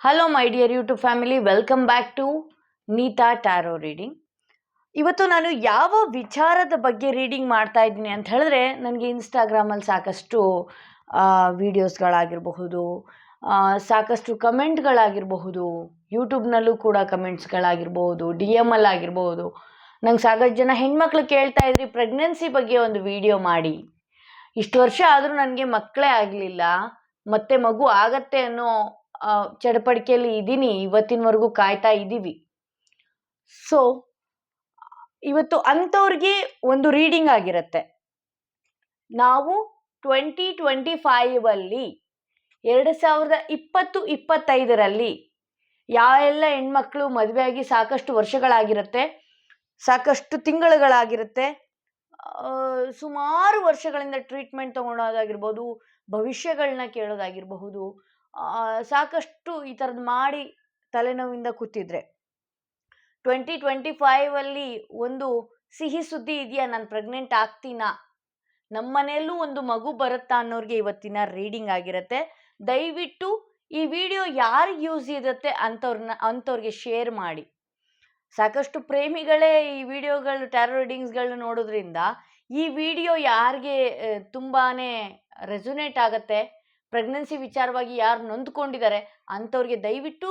Hello my dear YouTube family welcome back to Neeta tarot reading ಇವತ್ತು ನಾನು ಯಾವ ವಿಚಾರದ ಬಗ್ಗೆ ರೀಡಿಂಗ್ ಮಾಡ್ತಾ ಇದ್ದೀನಿ ಅಂತ ಹೇಳಿದ್ರೆ, ನನಗೆ ಇನ್ಸ್ಟಾಗ್ರಾಮಲ್ಲಿ ಸಾಕಷ್ಟು ವೀಡಿಯೋಸ್ಗಳಾಗಿರಬಹುದು ಸಾಕಷ್ಟು ಕಮೆಂಟ್ಗಳಾಗಿರಬಹುದು ಯೂಟ್ಯೂಬ್ನಲ್ಲೂ ಕೂಡ ಕಮೆಂಟ್ಸ್ಗಳಾಗಿರ್ಬೋದು ಡಿ ಎಂ ಅಲ್ಲಿ ಆಗಿರಬಹುದು. ನಂಗೆ ಸಾಕಷ್ಟು ಜನ ಹೆಣ್ಮಕ್ಳು ಕೇಳ್ತಾ ಇದ್ರಿ ಪ್ರೆಗ್ನೆನ್ಸಿ ಬಗ್ಗೆ ಒಂದು ವಿಡಿಯೋ ಮಾಡಿ. ಇಷ್ಟು ವರ್ಷ ಆದರೂ ನನಗೆ ಮಕ್ಕಳೇ ಆಗಲಿಲ್ಲ, ಮತ್ತೆ ಮಗು ಆಗತ್ತೆ ಅನ್ನೋ ಚಡಪಡಿಕೆಯಲ್ಲಿ ಇದ್ದೀನಿ ಇವತ್ತಿನವರೆಗೂ ಕಾಯ್ತಾ ಇದ್ದೀವಿ ಸೊ ಇವತ್ತು ಅಂಥವ್ರಿಗೆ ಒಂದು ರೀಡಿಂಗ್ ಆಗಿರುತ್ತೆ. ನಾವು ಟ್ವೆಂಟಿ ಟ್ವೆಂಟಿ ಫೈವ್ ಅಲ್ಲಿ ಎರಡು ಸಾವಿರದ ಇಪ್ಪತ್ತು ಇಪ್ಪತ್ತೈದರಲ್ಲಿ ಯಾವೆಲ್ಲ ಹೆಣ್ಮಕ್ಳು ಮದುವೆಯಾಗಿ ಸಾಕಷ್ಟು ವರ್ಷಗಳಾಗಿರುತ್ತೆ, ಸಾಕಷ್ಟು ತಿಂಗಳುಗಳಾಗಿರುತ್ತೆ ಸುಮಾರು ವರ್ಷಗಳಿಂದ ಟ್ರೀಟ್ಮೆಂಟ್ ತಗೊಳೋದಾಗಿರ್ಬೋದು ಭವಿಷ್ಯಗಳನ್ನ ಕೇಳೋದಾಗಿರಬಹುದು ಸಾಕಷ್ಟು ಈ ಥರದ್ದು ಮಾಡಿ ತಲೆನೋವಿಂದ ಕೂತಿದ್ರೆ. ಟ್ವೆಂಟಿ ಟ್ವೆಂಟಿ ಫೈವಲ್ಲಿ ಒಂದು ಸಿಹಿ ಸುದ್ದಿ ಇದೆಯಾ? ನಾನು ಪ್ರೆಗ್ನೆಂಟ್ ಆಗ್ತೀನಾ? ನಮ್ಮ ಮನೆಯಲ್ಲೂ ಒಂದು ಮಗು ಬರುತ್ತಾ ಅನ್ನೋರಿಗೆ ಇವತ್ತಿನ ರೀಡಿಂಗ್ ಆಗಿರುತ್ತೆ. ದಯವಿಟ್ಟು ಈ ವಿಡಿಯೋ ಯಾರಿಗೆ ಯೂಸ್ ಇರುತ್ತೆ ಅಂಥವ್ರನ್ನ ಅಂಥವ್ರಿಗೆ ಶೇರ್ ಮಾಡಿ. ಸಾಕಷ್ಟು ಪ್ರೇಮಿಗಳೇ ಈ ವಿಡಿಯೋಗಳು, ಟ್ಯಾರೋ ರೀಡಿಂಗ್ಸ್ಗಳನ್ನ ನೋಡೋದ್ರಿಂದ ಈ ವಿಡಿಯೋ ಯಾರಿಗೆ ತುಂಬಾ ರೆಸೊನೇಟ್ ಆಗುತ್ತೆ? ಪ್ರೆಗ್ನೆನ್ಸಿ ವಿಚಾರವಾಗಿ ಯಾರು ನೊಂದ್ಕೊಂಡಿದ್ದಾರೆ ಅಂಥವ್ರಿಗೆ ದಯವಿಟ್ಟು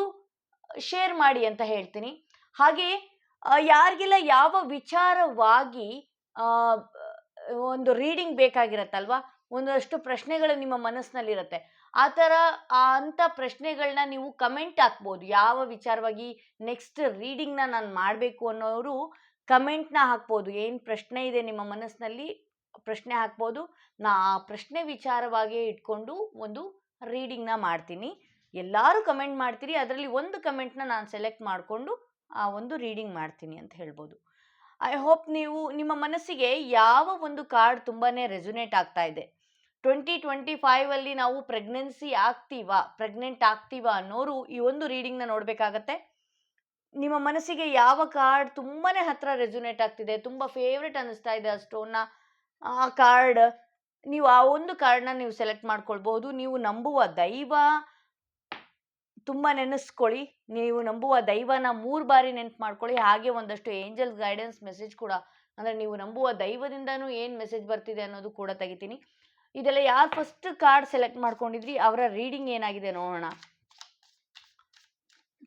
ಶೇರ್ ಮಾಡಿ ಅಂತ ಹೇಳ್ತೀನಿ. ಹಾಗೆ ಯಾರಿಗೆಲ್ಲ ಯಾವ ವಿಚಾರವಾಗಿ ಒಂದು ರೀಡಿಂಗ್ ಬೇಕಾಗಿರತ್ತಲ್ವಾ, ಒಂದಷ್ಟು ಪ್ರಶ್ನೆಗಳು ನಿಮ್ಮ ಮನಸ್ಸಿನಲ್ಲಿರುತ್ತೆ. ಆ ಥರ ಅಂಥ ಪ್ರಶ್ನೆಗಳನ್ನ ನೀವು ಕಮೆಂಟ್ ಹಾಕ್ಬೋದು. ಯಾವ ವಿಚಾರವಾಗಿ ನೆಕ್ಸ್ಟ್ ರೀಡಿಂಗ್ನ ನಾನು ಮಾಡಬೇಕು ಅನ್ನೋರು ಕಮೆಂಟ್ನ ಹಾಕ್ಬೋದು. ಏನು ಪ್ರಶ್ನೆ ಇದೆ ನಿಮ್ಮ ಮನಸ್ಸಿನಲ್ಲಿ? ಪ್ರಶ್ನೆ ಹಾಕ್ಬೋದು. ನಾ ಆ ಪ್ರಶ್ನೆ ವಿಚಾರವಾಗಿ ಇಟ್ಕೊಂಡು ಒಂದು ರೀಡಿಂಗ್ನ ಮಾಡ್ತೀನಿ. ಎಲ್ಲರೂ ಕಮೆಂಟ್ ಮಾಡ್ತೀರಿ, ಅದರಲ್ಲಿ ಒಂದು ಕಮೆಂಟ್ನ ನಾನು ಸೆಲೆಕ್ಟ್ ಮಾಡಿಕೊಂಡು ಆ ಒಂದು ರೀಡಿಂಗ್ ಮಾಡ್ತೀನಿ ಅಂತ ಹೇಳ್ಬೋದು. ಐ ಹೋಪ್ ನೀವು, ನಿಮ್ಮ ಮನಸ್ಸಿಗೆ ಯಾವ ಒಂದು ಕಾರ್ಡ್ ತುಂಬಾ ರೆಸುನೇಟ್ ಆಗ್ತಾ ಇದೆ. ಟ್ವೆಂಟಿ ಟ್ವೆಂಟಿ ಫೈವಲ್ಲಿ ನಾವು ಪ್ರೆಗ್ನೆನ್ಸಿ ಆಗ್ತೀವಾ, ಪ್ರೆಗ್ನೆಂಟ್ ಆಗ್ತೀವಾ ಅನ್ನೋರು ಈ ಒಂದು ರೀಡಿಂಗ್ನ ನೋಡಬೇಕಾಗತ್ತೆ. ನಿಮ್ಮ ಮನಸ್ಸಿಗೆ ಯಾವ ಕಾರ್ಡ್ ತುಂಬಾ ಹತ್ರ ರೆಸುನೇಟ್ ಆಗ್ತಿದೆ, ತುಂಬ ಫೇವ್ರೆಟ್ ಅನ್ನಿಸ್ತಾ ಇದೆ ಆ ಸ್ಟೋನ್ನ ಆ ಕಾರ್ಡ್, ನೀವು ಆ ಒಂದು ಕಾರ್ಡ್ನ ನೀವು ಸೆಲೆಕ್ಟ್ ಮಾಡ್ಕೊಳ್ಬಹುದು ನೀವು ನಂಬುವ ದೈವ ತುಂಬ ನೆನೆಸ್ಕೊಳ್ಳಿ. ನೀವು ನಂಬುವ ದೈವನ ಮೂರು ಬಾರಿ ನೆನ್ಪು ಮಾಡ್ಕೊಳ್ಳಿ. ಹಾಗೆ ಒಂದಷ್ಟು ಏಂಜಲ್ ಗೈಡೆನ್ಸ್ ಮೆಸೇಜ್ ಕೂಡ, ಅಂದರೆ ನೀವು ನಂಬುವ ದೈವದಿಂದನೂ ಏನು ಮೆಸೇಜ್ ಬರ್ತಿದೆ ಅನ್ನೋದು ಕೂಡ ತೆಗಿತೀನಿ. ಇದೆಲ್ಲ ಯಾರು ಫಸ್ಟ್ ಕಾರ್ಡ್ ಸೆಲೆಕ್ಟ್ ಮಾಡ್ಕೊಂಡಿದ್ರಿ? ಅವರ ರೀಡಿಂಗ್ ಏನಾಗಿದೆ ನೋಡೋಣ.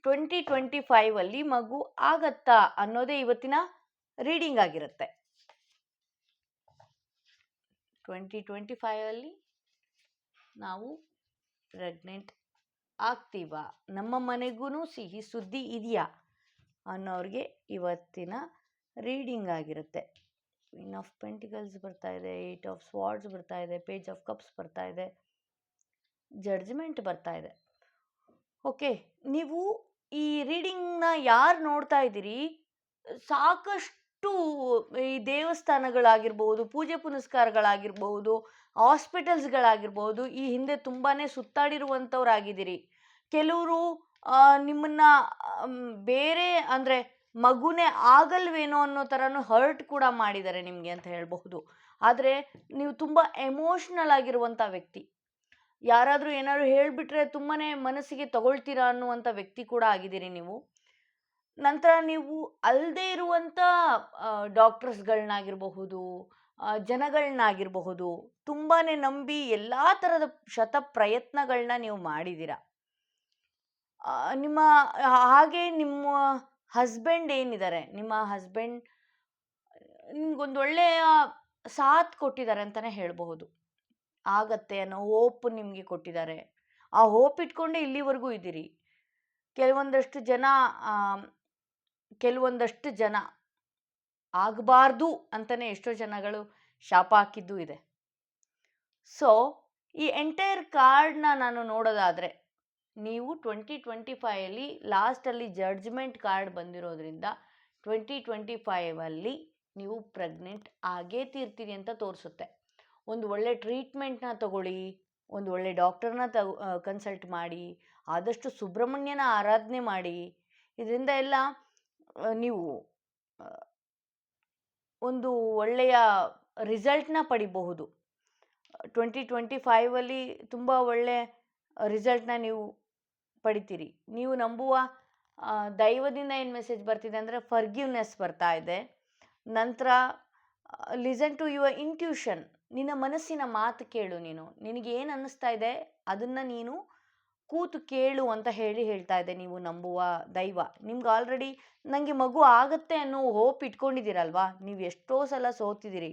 ಟ್ವೆಂಟಿ ಟ್ವೆಂಟಿ ಫೈವಲ್ಲಿ ಮಗು ಆಗತ್ತಾ ಅನ್ನೋದೇ ಇವತ್ತಿನ ರೀಡಿಂಗ್ ಆಗಿರುತ್ತೆ. ಟ್ವೆಂಟಿ ಟ್ವೆಂಟಿ ಫೈವಲ್ಲಿ ನಾವು ಪ್ರೆಗ್ನೆಂಟ್ ಆಗ್ತೀವಾ. ನಮ್ಮ ಮನೆಗೂ ಸಿಹಿ ಸುದ್ದಿ ಇದೆಯಾ ಅನ್ನೋರಿಗೆ ಇವತ್ತಿನ ರೀಡಿಂಗ್ ಆಗಿರುತ್ತೆ. ಕ್ವೀನ್ ಆಫ್ ಪೆಂಟಿಕಲ್ಸ್ ಬರ್ತಾ ಇದೆ ಏಟ್ ಆಫ್ ಸ್ವಾರ್ಡ್ಸ್ ಬರ್ತಾ ಇದೆ ಪೇಜ್ ಆಫ್ ಕಪ್ಸ್ ಬರ್ತಾ ಇದೆ ಜಡ್ಜ್ಮೆಂಟ್ ಬರ್ತಾ ಇದೆ. ಓಕೆ ನೀವು ಈ ರೀಡಿಂಗ್ನ ಯಾರು ನೋಡ್ತಾ ಇದ್ದೀರಿ? ಸಾಕಷ್ಟು ಈ ದೇವಸ್ಥಾನಗಳಾಗಿರ್ಬೋದು, ಪೂಜೆ ಪುನಸ್ಕಾರಗಳಾಗಿರ್ಬೋದು, ಹಾಸ್ಪಿಟಲ್ಸ್ಗಳಾಗಿರ್ಬೋದು, ಈ ಹಿಂದೆ ತುಂಬಾ ಸುತ್ತಾಡಿರುವಂಥವ್ರಾಗಿದ್ದೀರಿ. ಕೆಲವರು ನಿಮ್ಮನ್ನ ಬೇರೆ ಅಂದರೆ ಮಗುನೇ ಆಗಲ್ವೇನೋ ಅನ್ನೋ ಥರನೂ ಹರ್ಟ್ ಕೂಡ ಮಾಡಿದ್ದಾರೆ ನಿಮಗೆ ಅಂತ ಹೇಳಬಹುದು. ಆದರೆ ನೀವು ತುಂಬ ಎಮೋಷ್ನಲ್ ಆಗಿರುವಂಥ ವ್ಯಕ್ತಿ. ಯಾರಾದರೂ ಏನಾದ್ರು ಹೇಳಿಬಿಟ್ರೆ ತುಂಬಾ ಮನಸ್ಸಿಗೆ ತಗೊಳ್ತೀರಾ ಅನ್ನುವಂಥ ವ್ಯಕ್ತಿ ಕೂಡ ಆಗಿದ್ದೀರಿ ನೀವು. ನಂತರ ನೀವು ಅಲ್ಲದೆ ಇರುವಂಥ ಡಾಕ್ಟರ್ಸ್ಗಳನ್ನಾಗಿರಬಹುದು ಜನಗಳನ್ನಾಗಿರಬಹುದು ತುಂಬಾ ನಂಬಿ ಎಲ್ಲ ಥರದ ಶತ ಪ್ರಯತ್ನಗಳನ್ನ ನೀವು ಮಾಡಿದ್ದೀರ ನಿಮ್ಮ ಹಾಗೆ ನಿಮ್ಮ ಹಸ್ಬೆಂಡ್ ಏನಿದ್ದಾರೆ ನಿಮ್ಮ ಹಸ್ಬೆಂಡ್, ನಿಮ್ಗೊಂದು ಒಳ್ಳೆಯ ಸಾಥ್ ಕೊಟ್ಟಿದ್ದಾರೆ ಅಂತಲೇ ಹೇಳಬಹುದು. ಆಗತ್ತೆ ಅನ್ನೋ ಹೋಪ್ ನಿಮಗೆ ಕೊಟ್ಟಿದ್ದಾರೆ ಆ ಹೋಪ್ ಇಟ್ಕೊಂಡೇ ಇಲ್ಲಿವರೆಗೂ ಇದ್ದೀರಿ. ಕೆಲವೊಂದಷ್ಟು ಜನ ಕೆಲವೊಂದಷ್ಟು ಜನ ಆಗಬಾರ್ದು ಅಂತಲೇ ಎಷ್ಟೋ ಜನಗಳು ಶಾಪ ಹಾಕಿದ್ದು ಇದೆ. ಸೊ ಈ ಎಂಟೈರ್ ಕಾರ್ಡ್ನ ನಾನು ನೋಡೋದಾದರೆ, ನೀವು ಟ್ವೆಂಟಿ ಟ್ವೆಂಟಿ ಫೈವಲ್ಲಿ ಲಾಸ್ಟಲ್ಲಿ ಜಡ್ಜ್ಮೆಂಟ್ ಕಾರ್ಡ್ ಬಂದಿರೋದ್ರಿಂದ ಟ್ವೆಂಟಿ ಟ್ವೆಂಟಿ ಫೈವಲ್ಲಿ ನೀವು ಪ್ರೆಗ್ನೆಂಟ್ ಆಗೇ ತೀರ್ತೀರಿ ಅಂತ ತೋರಿಸುತ್ತೆ. ಒಂದು ಒಳ್ಳೆ ಟ್ರೀಟ್ಮೆಂಟ್ನ ತಗೊಳ್ಳಿ, ಒಂದು ಒಳ್ಳೆ ಡಾಕ್ಟರ್ನ ತಗೊ ಕನ್ಸಲ್ಟ್ ಮಾಡಿ, ಆದಷ್ಟು ಸುಬ್ರಹ್ಮಣ್ಯನ ಆರಾಧನೆ ಮಾಡಿ. ಇದರಿಂದ ಎಲ್ಲ ನೀವು ಒಂದು ಒಳ್ಳೆಯ ರಿಸಲ್ಟ್ನ ಪಡಿಬಹುದು. ಟ್ವೆಂಟಿ ಟ್ವೆಂಟಿ ಫೈವಲ್ಲಿ ತುಂಬ ಒಳ್ಳೆ ರಿಸಲ್ಟ್ನ ನೀವು ಪಡಿತೀರಿ. ನೀವು ನಂಬುವ ದೈವದಿಂದ ಏನು ಮೆಸೇಜ್ ಬರ್ತಿದೆ ಅಂದರೆ ಫರ್ಗಿವ್ನೆಸ್ ಬರ್ತಾ ಇದೆ. ನಂತರ ಲಿಸನ್ ಟು ಯುವರ್ ಇಂಟ್ಯೂಷನ್. ನಿನ್ನ ಮನಸ್ಸಿನ ಮಾತು ಕೇಳು ನೀನು. ನಿನಗೆ ಏನು ಅನ್ನಿಸ್ತಾ ಇದೆ, ಅದನ್ನು ನೀನು ಕೂತು ಕೇಳು ಅಂತ ಹೇಳಿ ಹೇಳ್ತಾ ಇದೆ ನೀವು ನಂಬುವ ದೈವ. ನಿಮ್ಗೆ ಆಲ್ರೆಡಿ ನನಗೆ ಮಗು ಆಗುತ್ತೆ ಅನ್ನೋ ಹೋಪ್ ಇಟ್ಕೊಂಡಿದ್ದೀರಲ್ವಾ? ನೀವು ಎಷ್ಟೋ ಸಲ ಸೋತಿದ್ದೀರಿ,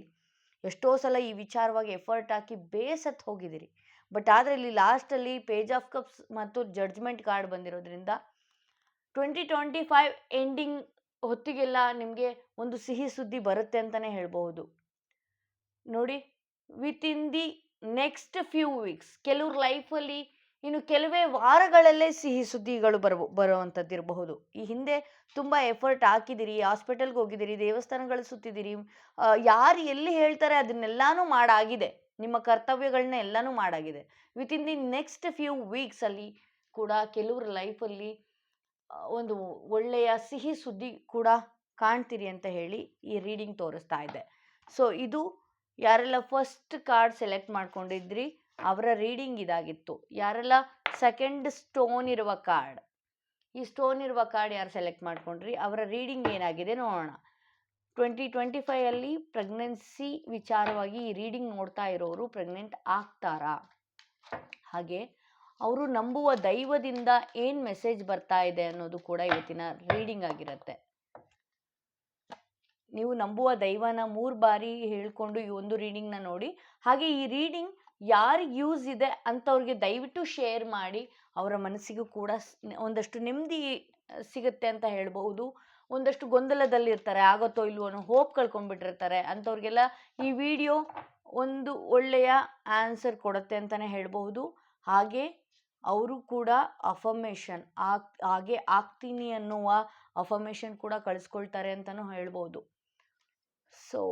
ಎಷ್ಟೋ ಸಲ ಈ ವಿಚಾರವಾಗಿ ಎಫರ್ಟ್ ಹಾಕಿ ಬೇಸತ್ತು ಹೋಗಿದ್ದೀರಿ. ಬಟ್ ಆದರೆ ಇಲ್ಲಿ ಲಾಸ್ಟಲ್ಲಿ ಪೇಜ್ ಆಫ್ ಕಪ್ಸ್ ಮತ್ತು ಜಡ್ಜ್ಮೆಂಟ್ ಕಾರ್ಡ್ ಬಂದಿರೋದ್ರಿಂದ ಟ್ವೆಂಟಿ ಟ್ವೆಂಟಿ ಫೈವ್ ಎಂಡಿಂಗ್ ಹೊತ್ತಿಗೆಲ್ಲ ನಿಮಗೆ ಒಂದು ಸಿಹಿ ಸುದ್ದಿ ಬರುತ್ತೆ ಅಂತಲೇ ಹೇಳಬಹುದು. ನೋಡಿ within the next few weeks ಕೆಲವ್ರ ಲೈಫಲ್ಲಿ ಇನ್ನು ಕೆಲವೇ ವಾರಗಳಲ್ಲೇ ಸಿಹಿ ಸುದ್ದಿಗಳು ಬರಬ ಬರುವಂಥದ್ದಿರಬಹುದು ಈ ಹಿಂದೆ ತುಂಬ ಎಫರ್ಟ್ ಹಾಕಿದಿರಿ, ಹಾಸ್ಪಿಟಲ್ಗೆ ಹೋಗಿದ್ದೀರಿ ದೇವಸ್ಥಾನಗಳು ಸುತ್ತಿದ್ದೀರಿ ಯಾರು ಎಲ್ಲಿ ಹೇಳ್ತಾರೆ ಅದನ್ನೆಲ್ಲಾನು ಮಾಡಾಗಿದೆ. ನಿಮ್ಮ ಕರ್ತವ್ಯಗಳನ್ನ ಎಲ್ಲನೂ ಮಾಡಾಗಿದೆ. Within the next few ವೀಕ್ಸಲ್ಲಿ ಕೂಡ ಕೆಲವ್ರ ಲೈಫಲ್ಲಿ ಒಂದು ಒಳ್ಳೆಯ ಸಿಹಿ ಸುದ್ದಿ ಕೂಡ ಕಾಣ್ತೀರಿ ಅಂತ ಹೇಳಿ ಈ ರೀಡಿಂಗ್ ತೋರಿಸ್ತಾ ಇದೆ ಸೊ ಇದು ಯಾರೆಲ್ಲ ಫಸ್ಟ್ ಕಾರ್ಡ್ ಸೆಲೆಕ್ಟ್ ಮಾಡ್ಕೊಂಡಿದ್ರಿ ಅವರ ರೀಡಿಂಗ್ ಇದಾಗಿತ್ತು. ಯಾರೆಲ್ಲ ಸೆಕೆಂಡ್ ಸ್ಟೋನ್ ಇರುವ ಕಾರ್ಡ್, ಈ ಸ್ಟೋನ್ ಇರುವ ಕಾರ್ಡ್ ಯಾರು ಸೆಲೆಕ್ಟ್ ಮಾಡ್ಕೊಂಡ್ರಿ, ಅವರ ರೀಡಿಂಗ್ ಏನಾಗಿದೆ ನೋಡೋಣ. ಟ್ವೆಂಟಿ ಟ್ವೆಂಟಿ ಫೈವಲ್ಲಿ ಪ್ರೆಗ್ನೆನ್ಸಿ ವಿಚಾರವಾಗಿ ಈ ರೀಡಿಂಗ್ ನೋಡ್ತಾ ಇರೋರು ಪ್ರೆಗ್ನೆಂಟ್ ಆಗ್ತಾರಾ? ಹಾಗೆ ಅವರು ನಂಬುವ ದೈವದಿಂದ ಏನು ಮೆಸೇಜ್ ಬರ್ತಾ ಇದೆ ಅನ್ನೋದು ಕೂಡ ಇವತ್ತಿನ ರೀಡಿಂಗ್ ಆಗಿರುತ್ತೆ. ನೀವು ನಂಬುವ ದೈವನ ಮೂರು ಬಾರಿ ಹೇಳ್ಕೊಂಡು ಈ ಒಂದು ರೀಡಿಂಗ್ನ ನೋಡಿ. ಹಾಗೆ ಈ ರೀಡಿಂಗ್ ಯಾರಿಗೆ ಯೂಸ್ ಇದೆ ಅಂಥವ್ರಿಗೆ ದಯವಿಟ್ಟು ಶೇರ್ ಮಾಡಿ ಅವರ ಮನಸ್ಸಿಗೂ ಕೂಡ ಒಂದಷ್ಟು ನೆಮ್ಮದಿ ಸಿಗುತ್ತೆ ಅಂತ ಹೇಳ್ಬಹುದು. ಒಂದಷ್ಟು ಗೊಂದಲದಲ್ಲಿರ್ತಾರೆ, ಆಗುತ್ತೋ ಇಲ್ವೋ ಅನ್ನೋ ಹೋಪ್ ಕಳ್ಕೊಂಡ್ಬಿಟ್ಟಿರ್ತಾರೆ. ಅಂಥವ್ರಿಗೆಲ್ಲ ಈ ವಿಡಿಯೋ ಒಂದು ಒಳ್ಳೆಯ ಆನ್ಸರ್ ಕೊಡುತ್ತೆ ಅಂತಲೇ ಹೇಳ್ಬಹುದು. ಹಾಗೆ ಅವರು ಕೂಡ ಅಫರ್ಮೇಷನ್ ಆಗ್, ಹಾಗೆ ಆಗ್ತೀನಿ ಅನ್ನುವ ಅಫರ್ಮೇಷನ್ ಕೂಡ ಕಳಿಸ್ಕೊಳ್ತಾರೆ ಅಂತಲೂ ಹೇಳ್ಬೋದು ಸೊ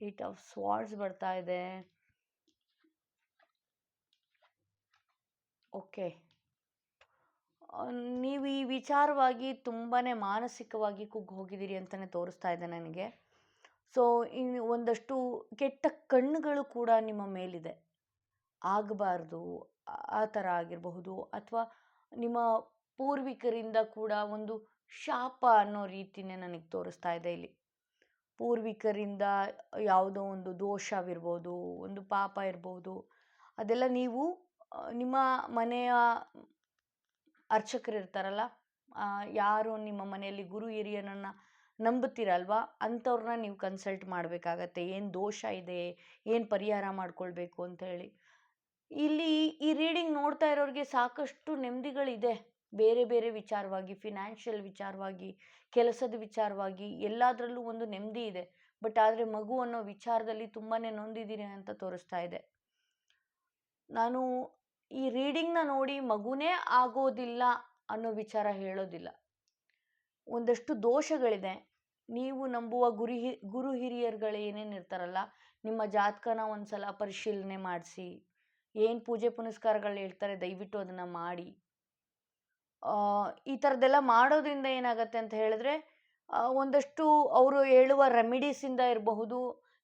ಏಟ್ ಆಫ್ ಸ್ವಾರ್ಡ್ಸ್ ಬರ್ತಾ ಇದೆ. ಓಕೆ ನೀವು ಈ ವಿಚಾರವಾಗಿ ತುಂಬಾ ಮಾನಸಿಕವಾಗಿ ಕುಗ್ಗಿ ಹೋಗಿದ್ದೀರಿ ಅಂತಲೇ ತೋರಿಸ್ತಾ ಇದೆ ನನಗೆ. ಸೊ ಇನ್ನು ಒಂದಷ್ಟು ಕೆಟ್ಟ ಕಣ್ಣುಗಳು ಕೂಡ ನಿಮ್ಮ ಮೇಲಿದೆ. ಆಗಬಾರ್ದು ಆ ಥರ ಆಗಿರಬಹುದು ಅಥವಾ ನಿಮ್ಮ ಪೂರ್ವಿಕರಿಂದ ಕೂಡ ಒಂದು ಶಾಪ ಅನ್ನೋ ರೀತಿನೇ ನನಗೆ ತೋರಿಸ್ತಾ ಇದೆ ಇಲ್ಲಿ. ಪೂರ್ವಿಕರಿಂದ ಯಾವುದೋ ಒಂದು ದೋಷವಿರ್ಬೋದು, ಒಂದು ಪಾಪ ಇರ್ಬೋದು, ಅದೆಲ್ಲ ನೀವು ನಿಮ್ಮ ಮನೆಯ ಅರ್ಚಕರು ಇರ್ತಾರಲ್ಲ ಯಾರು ನಿಮ್ಮ ಮನೆಯಲ್ಲಿ ಗುರು ಹಿರಿಯರನ್ನು ನಂಬುತ್ತೀರಲ್ವಾ, ಅಂಥವ್ರನ್ನ ನೀವು ಕನ್ಸಲ್ಟ್ ಮಾಡಬೇಕಾಗತ್ತೆ. ಏನು ದೋಷ ಇದೆ, ಏನು ಪರಿಹಾರ ಮಾಡಿಕೊಳ್ಬೇಕು ಅಂತ ಹೇಳಿ ಇಲ್ಲಿ ಈ ರೀಡಿಂಗ್ ನೋಡ್ತಾ ಇರೋರಿಗೆ ಸಾಕಷ್ಟು ನೆಮ್ಮದಿಗಳಿದೆ. ಬೇರೆ ಬೇರೆ ವಿಚಾರವಾಗಿ ಫಿನಾನ್ಷಿಯಲ್ ವಿಚಾರವಾಗಿ, ಕೆಲಸದ ವಿಚಾರವಾಗಿ ಎಲ್ಲದರಲ್ಲೂ ಒಂದು ನೆಮ್ಮದಿ ಇದೆ. ಬಟ್ ಆದರೆ ಮಗು ಅನ್ನೋ ವಿಚಾರದಲ್ಲಿ ತುಂಬಾ ನೊಂದಿದ್ದೀನಿ ಅಂತ ತೋರಿಸ್ತಾ ಇದೆ. ನಾನು ಈ ರೀಡಿಂಗ್ನ ನೋಡಿ ಮಗುನೇ ಆಗೋದಿಲ್ಲ ಅನ್ನೋ ವಿಚಾರ ಹೇಳೋದಿಲ್ಲ. ಒಂದಷ್ಟು ದೋಷಗಳಿದೆ. ನೀವು ನಂಬುವ ಗುರು ಹಿ ಗುರು ಹಿರಿಯರುಗಳು ಏನೇನು ಇರ್ತಾರಲ್ಲ, ನಿಮ್ಮ ಜಾತಕನ ಒಂದ್ಸಲ ಪರಿಶೀಲನೆ ಮಾಡಿಸಿ, ಏನು ಪೂಜೆ ಪುನಸ್ಕಾರಗಳು ಹೇಳ್ತಾರೆ ದಯವಿಟ್ಟು ಅದನ್ನು ಮಾಡಿ. ಈ ಥರದ್ದೆಲ್ಲ ಮಾಡೋದ್ರಿಂದ ಏನಾಗತ್ತೆ ಅಂತ ಹೇಳಿದ್ರೆ ಒಂದಷ್ಟು ಅವರು ಹೇಳುವ ರೆಮಿಡೀಸಿಂದ ಇರಬಹುದು,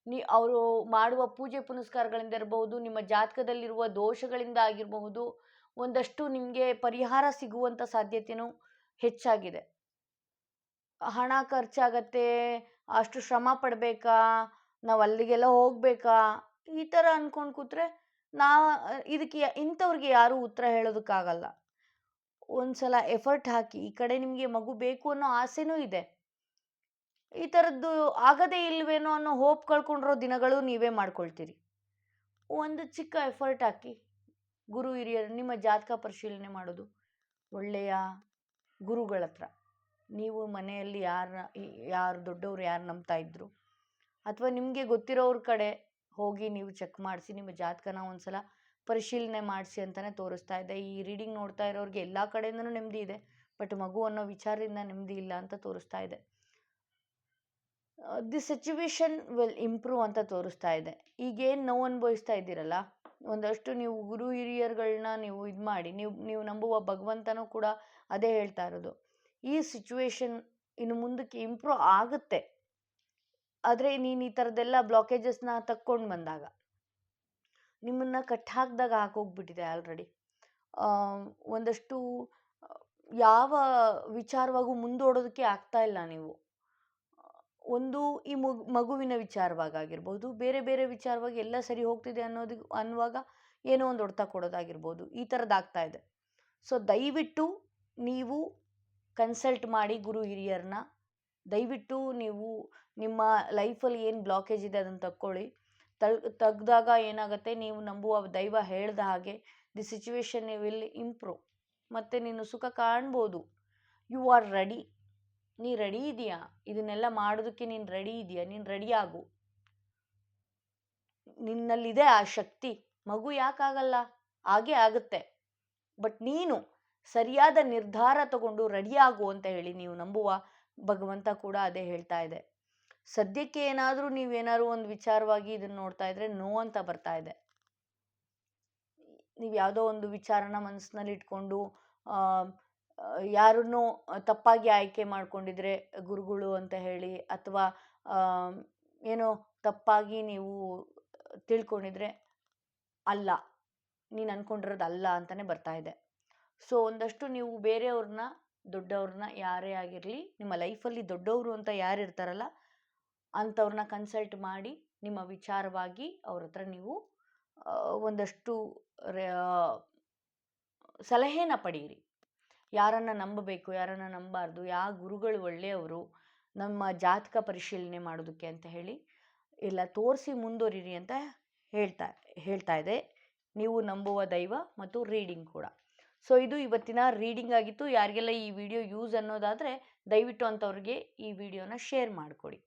ನಿ, ಅವರು ಮಾಡುವ ಪೂಜೆ ಪುನಸ್ಕಾರಗಳಿಂದ ಇರಬಹುದು, ನಿಮ್ಮ ಜಾತಕದಲ್ಲಿರುವ ದೋಷಗಳಿಂದ ಆಗಿರಬಹುದು, ಒಂದಷ್ಟು ನಿಮಗೆ ಪರಿಹಾರ ಸಿಗುವಂಥ ಸಾಧ್ಯತೆಯೂ ಹೆಚ್ಚಾಗಿದೆ. ಹಣ ಖರ್ಚಾಗತ್ತೆ, ಅಷ್ಟು ಶ್ರಮ ಪಡಬೇಕಾ, ನಾವು ಅಲ್ಲಿಗೆಲ್ಲ ಹೋಗಬೇಕಾ, ಈ ಥರ ಅಂದ್ಕೊಂಡು ಕೂತ್ರೆ ನಾ, ಇದಕ್ಕೆ ಇಂಥವ್ರಿಗೆ ಯಾರೂ ಉತ್ತರ ಹೇಳೋದಕ್ಕಾಗಲ್ಲ. ಒಂದು ಸಲ ಎಫರ್ಟ್ ಹಾಕಿ, ಈ ಕಡೆ ನಿಮಗೆ ಮಗು ಬೇಕು ಅನ್ನೋ ಆಸೆನೂ ಇದೆ. ಈ ಥರದ್ದು ಆಗದೇ ಇಲ್ವೇನೋ ಅನ್ನೋ ಹೋಪ್ ಕಳ್ಕೊಂಡಿರೋ ದಿನಗಳು ನೀವೇ ಮಾಡ್ಕೊಳ್ತೀರಿ. ಒಂದು ಚಿಕ್ಕ ಎಫರ್ಟ್ ಹಾಕಿ, ಗುರು ಹಿರಿಯರು, ನಿಮ್ಮ ಜಾತಕ ಪರಿಶೀಲನೆ ಮಾಡೋದು ಒಳ್ಳೆಯ ಗುರುಗಳ ಹತ್ರ. ನೀವು ಮನೆಯಲ್ಲಿ ಯಾರ, ಯಾರು ದೊಡ್ಡವರು, ಯಾರು ನಂಬ್ತಾ ಇದ್ರು, ಅಥವಾ ನಿಮಗೆ ಗೊತ್ತಿರೋರ ಕಡೆ ಹೋಗಿ ನೀವು ಚೆಕ್ ಮಾಡಿಸಿ ನಿಮ್ಮ ಜಾತಕನ ಒಂದ್ಸಲ ಪರಿಶೀಲನೆ ಮಾಡಿಸಿ ಅಂತಲೇ ತೋರಿಸ್ತಾ ಇದೆ. ಈ ರೀಡಿಂಗ್ ನೋಡ್ತಾ ಇರೋರಿಗೆ ಎಲ್ಲ ಕಡೆಯಿಂದನೂ ನೆಮ್ಮದಿ ಇದೆ. ಬಟ್ ಮಗು ಅನ್ನೋ ವಿಚಾರದಿಂದ ನೆಮ್ಮದಿ ಇಲ್ಲ ಅಂತ ತೋರಿಸ್ತಾ ಇದೆ. ದಿ ಸಿಚುವೇಶನ್ ವಿಲ್ ಇಂಪ್ರೂವ್ ಅಂತ ತೋರಿಸ್ತಾ ಇದೆ. ಈಗೇನು ನೋವು ಅನುಭವಿಸ್ತಾ ಇದ್ದೀರಲ್ಲ? ಒಂದಷ್ಟು ನೀವು ಗುರು ಹಿರಿಯರ್ಗಳನ್ನ ನೀವು ಇದು ಮಾಡಿ, ನೀವು ನೀವು ನಂಬುವ ಭಗವಂತನೂ ಕೂಡ ಅದೇ ಹೇಳ್ತಾ ಇರೋದು. ಈ ಸಿಚುವೇಶನ್ ಇನ್ನು ಮುಂದಕ್ಕೆ ಇಂಪ್ರೂವ್ ಆಗುತ್ತೆ. ಆದರೆ ನೀನು ಈ ಥರದ್ದೆಲ್ಲ ಬ್ಲಾಕೇಜಸ್ನ ತಕ್ಕೊಂಡು ಬಂದಾಗ. ನಿಮ್ಮನ್ನು ಕಟ್ ಹಾಕಿದಾಗ ಹಾಕೋಗ್ಬಿಟ್ಟಿದೆ ಆಲ್ರೆಡಿ. ಒಂದಷ್ಟು, ಯಾವ ವಿಚಾರವಾಗೂ ಮುಂದೋಡೋದಕ್ಕೆ ಆಗ್ತಾ ಇಲ್ಲ ನೀವು. ಒಂದು ಈ ಮಗು ಮಗುವಿನ ವಿಚಾರವಾಗಿರ್ಬೋದು ಬೇರೆ ಬೇರೆ ವಿಚಾರವಾಗಿ ಎಲ್ಲ ಸರಿ ಹೋಗ್ತಿದೆ ಅನ್ನೋದು ಅನ್ನುವಾಗ ಏನೋ ಒಂದು ಹೊಡೆತ ಕೊಡೋದಾಗಿರ್ಬೋದು, ಈ ಥರದ್ದಾಗ್ತಾ ಇದೆ. ಸೊ, ದಯವಿಟ್ಟು ನೀವು ಕನ್ಸಲ್ಟ್ ಮಾಡಿ ಗುರು ಹಿರಿಯರನ್ನ ದಯವಿಟ್ಟು ನೀವು ನಿಮ್ಮ ಲೈಫಲ್ಲಿ ಏನು ಬ್ಲಾಕೇಜ್ ಇದೆ ಅದನ್ನು ತಕ್ಕೊಳ್ಳಿ. ತಗ್ ತೆಗ್ದಾಗ ಏನಾಗುತ್ತೆ, ನೀವು ನಂಬುವ ದೈವ ಹೇಳಿದ ಹಾಗೆ, ದಿ ಸಿಚುವೇಶನ್ ವಿಲ್ ಇಂಪ್ರೂವ್. ಮತ್ತು ನೀನು ಸುಖ ಕಾಣ್ಬೋದು. You are ready. ನೀ ರೆಡಿ ಇದೆಯಾ ಇದನ್ನೆಲ್ಲ ಮಾಡೋದಕ್ಕೆ ನೀನು ರೆಡಿ ಇದೆಯಾ ನೀನು ರೆಡಿ ಆಗು. ನಿನ್ನಲ್ಲಿದೆ ಆ ಶಕ್ತಿ. ಮಗು ಯಾಕಾಗಲ್ಲ? ಹಾಗೆ ಆಗುತ್ತೆ. ಬಟ್ ನೀನು ಸರಿಯಾದ ನಿರ್ಧಾರ ತಗೊಂಡು ರೆಡಿ ಆಗು ಅಂತ ಹೇಳಿ ನೀವು ನಂಬುವ ಭಗವಂತ ಕೂಡ ಅದೇ ಹೇಳ್ತಾ ಇದೆ. ಸದ್ಯಕ್ಕೆ ಏನಾದರೂ ನೀವೇನಾದ್ರು ಒಂದು ವಿಚಾರವಾಗಿ ಇದನ್ನು ನೋಡ್ತಾ ಇದ್ರೆ ನೋ ಅಂತ ಬರ್ತಾ ಇದೆ. ನೀವು ಯಾವುದೋ ಒಂದು ವಿಚಾರನ ಮನಸ್ಸಿನಲ್ಲಿ ಇಟ್ಕೊಂಡು ಯಾರನ್ನೋ ತಪ್ಪಾಗಿ ಆಯ್ಕೆ ಮಾಡ್ಕೊಂಡಿದ್ರೆ ಗುರುಗಳು ಅಂತ ಹೇಳಿ ಅಥವಾ ಏನೋ ತಪ್ಪಾಗಿ ನೀವು ತಿಳ್ಕೊಂಡಿದ್ರೆ ಅಲ್ಲ, ನೀನು ಅಂದ್ಕೊಂಡಿರೋದು ಅಲ್ಲ ಅಂತಲೇ ಬರ್ತಾ ಇದೆ. ಸೊ, ಒಂದಷ್ಟು ನೀವು ಬೇರೆಯವ್ರನ್ನ, ದೊಡ್ಡವ್ರನ್ನ ಯಾರೇ ಆಗಿರಲಿ, ನಿಮ್ಮ ಲೈಫಲ್ಲಿ ದೊಡ್ಡವರು ಅಂತ ಯಾರು ಇರ್ತಾರಲ್ಲ ಅಂಥವ್ರನ್ನ ಕನ್ಸಲ್ಟ್ ಮಾಡಿ ನಿಮ್ಮ ವಿಚಾರವಾಗಿ ಅವ್ರ ಹತ್ರ ನೀವು ಒಂದಷ್ಟು ಸಲಹೆನ ಪಡೆಯಿರಿ ಯಾರನ್ನು ನಂಬಬೇಕು, ಯಾರನ್ನು ನಂಬಾರ್ದು ಯಾವ ಗುರುಗಳು ಒಳ್ಳೆಯವರು, ನಮ್ಮ ಜಾತಕ ಪರಿಶೀಲನೆ ಮಾಡೋದಕ್ಕೆ ಅಂತ ಹೇಳಿ ಎಲ್ಲ ತೋರಿಸಿ ಮುಂದುವರಿರಿ ಅಂತ ಹೇಳ್ತಾ ಹೇಳ್ತಾ ಇದೆ. ನೀವು ನಂಬುವ ದೈವ ಮತ್ತು ರೀಡಿಂಗ್ ಕೂಡ. ಸೊ, ಇದು ಇವತ್ತಿನ ರೀಡಿಂಗ್ ಆಗಿತ್ತು. ಯಾರಿಗೆಲ್ಲ ಈ ವಿಡಿಯೋ ಯೂಸ್ ಅನ್ನೋದಾದರೆ ದಯವಿಟ್ಟು ಅಂಥವ್ರಿಗೆ ಈ ವಿಡಿಯೋನ ಶೇರ್ ಮಾಡಿಕೊಡಿ.